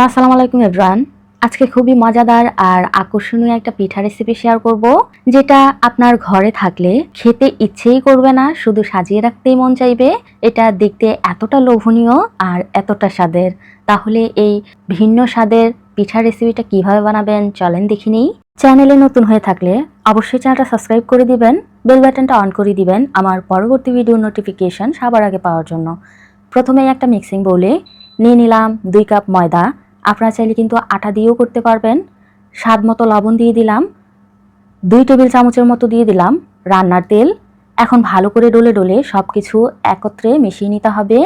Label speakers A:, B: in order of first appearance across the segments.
A: Hello আসসালামু আলাইকুম everyone আজকে খুবই মজাদার আর আকর্ষণীয় একটা পিঠা রেসিপি শেয়ার করব, যেটা আপনার ঘরে থাকলে খেতে ইচ্ছেই করবে না, শুধু সাজিয়ে রাখতেই মন চাইবে। এটা দেখতে এতটা লোভনীয় আর এতটা স্বাদের। তাহলে এই ভিন্ন স্বাদের পিঠা রেসিপিটা কীভাবে বানাবেন, চলেন দেখি নেই। চ্যানেলে নতুন হয়ে থাকলে অবশ্যই চ্যানেলটা সাবস্ক্রাইব করে দিবেন বেল বাটনটা অন করে দিবেন আমার পরবর্তী ভিডিও নোটিফিকেশন সবার আগে পাওয়ার জন্য। প্রথমেই একটা মিক্সিং বলে নিয়ে নিলাম দুই কাপ ময়দা আপনারা চাইলে কিন্তু আটা দিয়েও করতে পারবেন। স্বাদ মতো লবণ দিয়ে দিলাম। দুই টেবিল চামচের মতো দিয়ে দিলাম রান্নার তেল। এখন ভালো করে ডলে ডলে সব কিছু একত্রে মিশিয়ে নিতে হবে।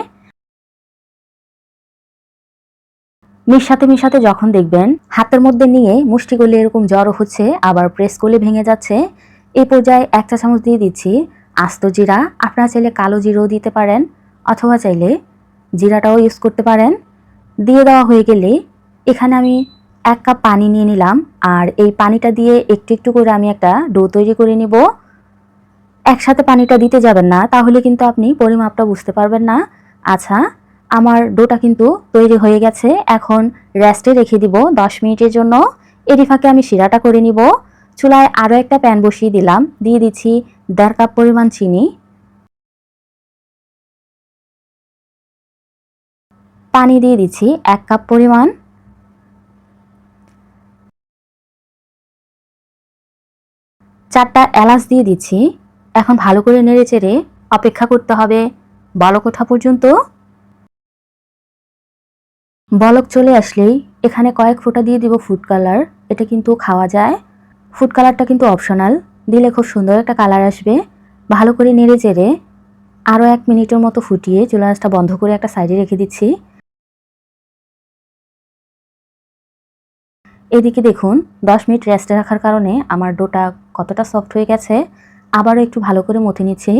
A: মিশাতে মিশাতে যখন দেখবেন হাতের মধ্যে নিয়ে মুষ্টি করলে এরকম জ্বর হচ্ছে, আবার প্রেস করলে ভেঙে যাচ্ছে। এই পর্যায়ে এক চা চামচ দিয়ে দিচ্ছি আস্ত জিরা। আপনারা চাইলে কালো জিরাও দিতে পারেন, অথবা চাইলে জিরাটাও ইউজ করতে পারেন। দিয়ে দেওয়া হয়ে গেলে এখানে আমি এক কাপ পানি নিয়ে নিলাম, আর এই পানিটা দিয়ে একটু একটু করে আমি একটা ডো তৈরি করে নিব। একসাথে পানিটা দিতে যাবেন না, তাহলে কিন্তু আপনি পরিমাপটা বুঝতে পারবেন না। আচ্ছা আমার ডোটা কিন্তু তৈরি হয়ে গেছে, এখন রেস্টে রেখে দিব দশ মিনিটের জন্য। এরই ফাঁকে আমি শিরাটা করে নিব। চুলায় আরও একটা প্যান বসিয়ে দিলাম, দিয়ে দিচ্ছি দেড় কাপ পরিমাণ চিনি। পানি দিয়ে দিচ্ছি এক কাপ পরিমাণ। চারটা এলাচ দিয়ে দিচ্ছি। এখন ভালো করে নেড়ে চেড়ে অপেক্ষা করতে হবে। বলক ওঠা পর্যন্ত। বলক চলে আসলেই এখানে কয়েক ফোঁটা দিয়ে দিব ফুড কালার এটা কিন্তু খাওয়া যায়। ফুড কালারটা কিন্তু অপশনাল দিলে খুব সুন্দর একটা কালার আসবে। ভালো করে নেড়ে চেড়ে আরও এক মিনিটের মতো ফুটিয়ে চুলাসটা বন্ধ করে একটা সাইডে রেখে দিচ্ছি। এদিকে দেখুন, দশ মিনিট রেস্টে রাখার কারণে আমার ডোটা কতটা সফট হয়ে গেছে, আবারও একটু ভালো করে মথে নিচ্ছি।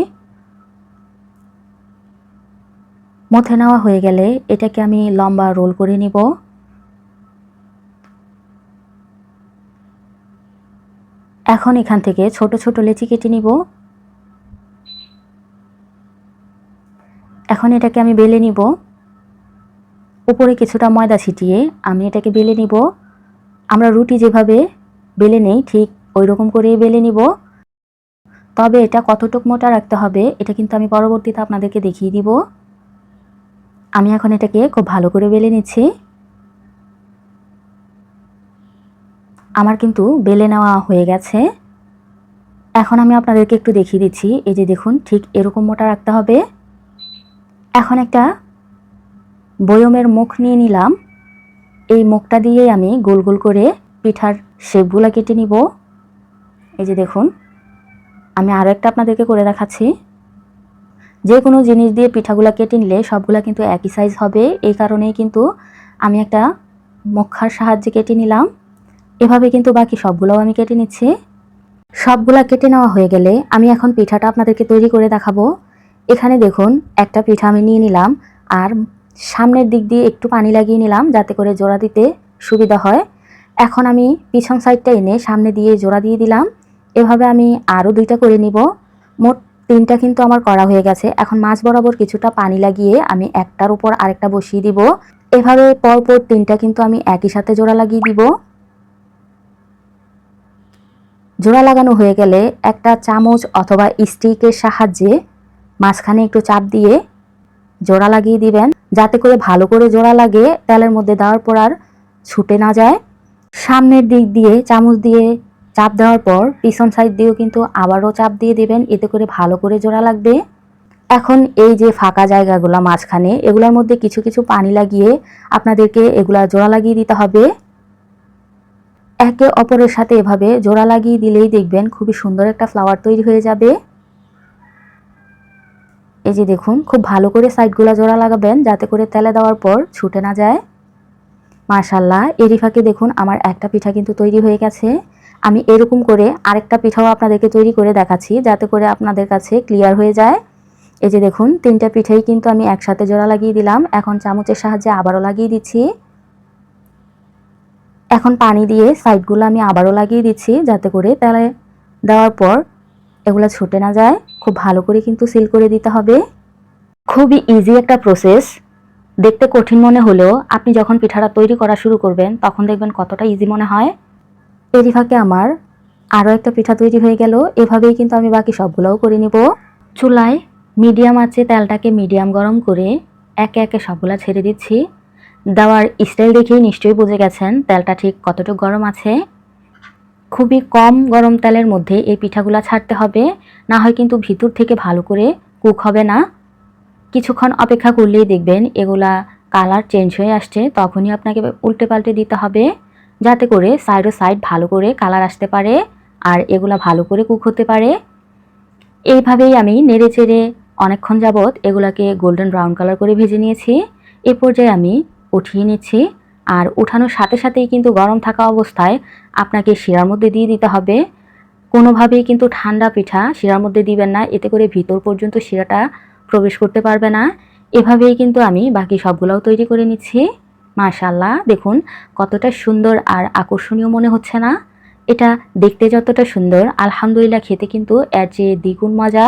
A: মথে নেওয়া হয়ে গেলে এটাকে আমি লম্বা রোল করে নিব। এখন এখান থেকে ছোট ছোট লেচি কেটে নিব। এখন এটাকে আমি বেলে নিব। উপরে কিছুটা ময়দা ছিটিয়ে আমি এটাকে বেলে নিব। আমরা রুটি যেভাবে বেলে নেই, ঠিক ওই রকম করেই বেলে নিব। তবে এটা কতটুক মোটা রাখতে হবে, এটা কিন্তু আমি পরবর্তীতে আপনাদেরকে দেখিয়ে দিব। আমি এখন এটাকে খুব ভালো করে বেলে নিচ্ছি। আমার কিন্তু বেলে নেওয়া হয়ে গেছে। এখন আমি আপনাদেরকে একটু দেখিয়ে দিচ্ছি, এই যে দেখুন, ঠিক এরকম মোটা রাখতে হবে। এখন একটা বয়মের মুখ নিয়ে নিলাম। এই মুখটা দিয়েই আমি গোল গোল করে পিঠার শেপগুলো কেটে নিব। এই যে দেখুন, আমি আরও একটা আপনাদেরকে করে দেখাচ্ছি। যে কোনো জিনিস দিয়ে পিঠাগুলো কেটে নিলে সবগুলো কিন্তু একই সাইজ হবে। এই কারণেই কিন্তু আমি একটা মুখার সাহায্যে কেটে নিলাম। এভাবে কিন্তু বাকি সবগুলোও আমি কেটে নিচ্ছি। সবগুলা কেটে নেওয়া হয়ে গেলে আমি এখন পিঠাটা আপনাদেরকে তৈরি করে দেখাবো। এখানে দেখুন, একটা পিঠা আমি নিয়ে নিলাম আর সামনের দিক দিয়ে একটু পানি লাগিয়ে নিলাম যাতে করে জোড়া দিতে সুবিধা হয়। এখন আমি পিছন সাইডটা এনে সামনে দিয়ে জোড়া দিয়ে দিলাম। এভাবে আমি আরও দুইটা করে নিব। মোট তিনটা কিন্তু আমার করা হয়ে গেছে। এখন মাছ বরাবর কিছুটা পানি লাগিয়ে আমি একটার উপর আরেকটা বসিয়ে দিব। এভাবে পরপর তিনটা কিন্তু আমি একই সাথে জোড়া লাগিয়ে দিব। জোড়া লাগানো হয়ে গেলে একটা চামচ অথবা স্টিকের সাহায্যে মাঝখানে একটু চাপ দিয়ে জোড়া লাগিয়ে দিবেন। যাতে করে ভালো করে জোড়া লাগে, তেলের মধ্যে দেওয়ার পর আর ছুটে না যায়। সামনের দিক দিয়ে, চামচ দিয়ে চাপ দেওয়ার পর পিছন সাইড দিয়েও কিন্তু আবারও চাপ দিয়ে দেবেন। এতে করে ভালো করে জোড়া লাগবে। এখন এই যে ফাঁকা জায়গাগুলো মাঝখানে, এগুলোর মধ্যে কিছু কিছু পানি লাগিয়ে আপনাদেরকে এগুলা জোড়া লাগিয়ে দিতে হবে। একে অপরের সাথে এভাবে জোড়া লাগিয়ে দিলেই দেখবেন খুবই সুন্দর একটা ফ্লাওয়ার তৈরি হয়ে যাবে। এই যে দেখুন, খুব ভালো করে সাইডগুলো জোড়া লাগাবেন যাতে করে তেলে দেওয়ার পর ছুটে না যায়। মাশাল্লাহ এরই ফাঁকে দেখুন আমার একটা পিঠা কিন্তু তৈরি হয়ে গেছে। আমি এরকম করে আরেকটা পিঠাও আপনাদেরকে তৈরি করে দেখাচ্ছি, যাতে করে আপনাদের কাছে ক্লিয়ার হয়ে যায়। এই যে দেখুন, তিনটা পিঠাই কিন্তু আমি একসাথে জোড়া লাগিয়ে দিলাম। এখন চামচের সাহায্যে আবারও লাগিয়ে দিচ্ছি। এখন পানি দিয়ে সাইডগুলো আমি আবারও লাগিয়ে দিচ্ছি, যাতে করে তেলে দেওয়ার পর এগুলো ছুটে না যায়। খুব ভালো করে কিন্তু সিল করে দিতে হবে। খুবই ইজি একটা প্রসেস দেখতে কঠিন মনে হলেও আপনি যখন পিঠাটা তৈরি করা শুরু করবেন, তখন দেখবেন কতটা ইজি মনে হয়। এরই ফাঁকে আমার আরও একটা পিঠা তৈরি হয়ে গেল। এভাবেই কিন্তু আমি বাকি সবগুলোও করে নিব। চুলায় মিডিয়াম আছে, তেলটাকে মিডিয়াম গরম করে একে একে সবগুলা ছেড়ে দিচ্ছি। দেওয়ার স্টাইল দেখেই নিশ্চয়ই বুঝে গেছেন তেলটা ঠিক কতটুকু গরম আছে। খুবই কম গরম তেলের মধ্যে এই পিঠাগুলো ছাড়তে হবে, না হয় কিন্তু ভিতর থেকে ভালো করে কুক হবে না। কিছুক্ষণ অপেক্ষা করলেই দেখবেন এগুলা কালার চেঞ্জ হয়ে আসছে, তখনই আপনাকে উল্টে পাল্টে দিতে হবে। যাতে করে সাইড ও সাইড ভালো করে কালার আসতে পারে আর এগুলা ভালো করে কুক হতে পারে। এইভাবেই আমি নেড়ে চেড়ে অনেকক্ষণ যাবৎ এগুলাকে গোল্ডেন ব্রাউন কালার করে ভেজে নিয়েছি। এ পর্যায়ে আমি উঠিয়ে নিচ্ছি আর উঠানোর সাথে সাথেই কিন্তু গরম থাকা অবস্থায় আপনাকে শিরার মধ্যে দিয়ে দিতে হবে। কোনোভাবেই কিন্তু ঠান্ডা পিঠা শিরার মধ্যে দিবেন না, এতে করে ভিতর পর্যন্ত শিরাটা প্রবেশ করতে পারবে না। এভাবেই কিন্তু আমি বাকি সবগুলোও তৈরি করে নিচ্ছি। মাশাল্লাহ দেখুন কতটা সুন্দর আর আকর্ষণীয় মনে হচ্ছে না? এটা দেখতে যতটা সুন্দর, আলহামদুলিল্লাহ খেতে কিন্তু এর যে দ্বিগুণ মজা।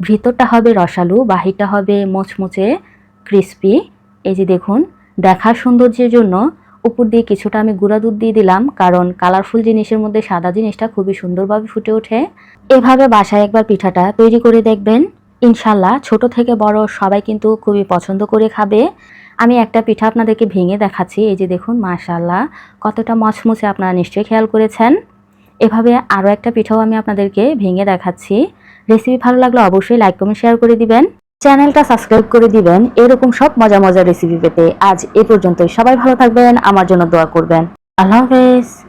A: ভিতরটা হবে রসালো, বাহিরটা হবে মোচমোচে ক্রিস্পি। এই যে দেখুন, দেখার সৌন্দর্যের জন্য উপর দিয়ে কিছুটা আমি গুঁড়া দুধ দিয়ে দিলাম, কারণ কালারফুল জিনিসের মধ্যে সাদা জিনিসটা খুবই সুন্দরভাবে ফুটে ওঠে। এভাবে বাসায় একবার পিঠাটা তৈরি করে দেখবেন। ইনশাল্লাহ ছোট থেকে বড় সবাই কিন্তু খুবই পছন্দ করে খাবে। আমি একটা পিঠা আপনাদেরকে ভেঙে দেখাচ্ছি, এই যে দেখুন মাশাল্লাহ কতটা মচমচে আপনারা নিশ্চয়ই খেয়াল করেছেন। এভাবে আরও একটা পিঠাও আমি আপনাদেরকে ভেঙে দেখাচ্ছি। রেসিপি ভালো লাগলে অবশ্যই লাইক, কমেন্ট, শেয়ার করে দিবেন। চ্যানেলটা সাবস্ক্রাইব করে দিবেন, এরকম সব মজা মজার রেসিপি পেতে। আজ এ পর্যন্তই। সবাই ভালো থাকবেন, আমার জন্য দোয়া করবেন। আল্লাহ হাফেজ।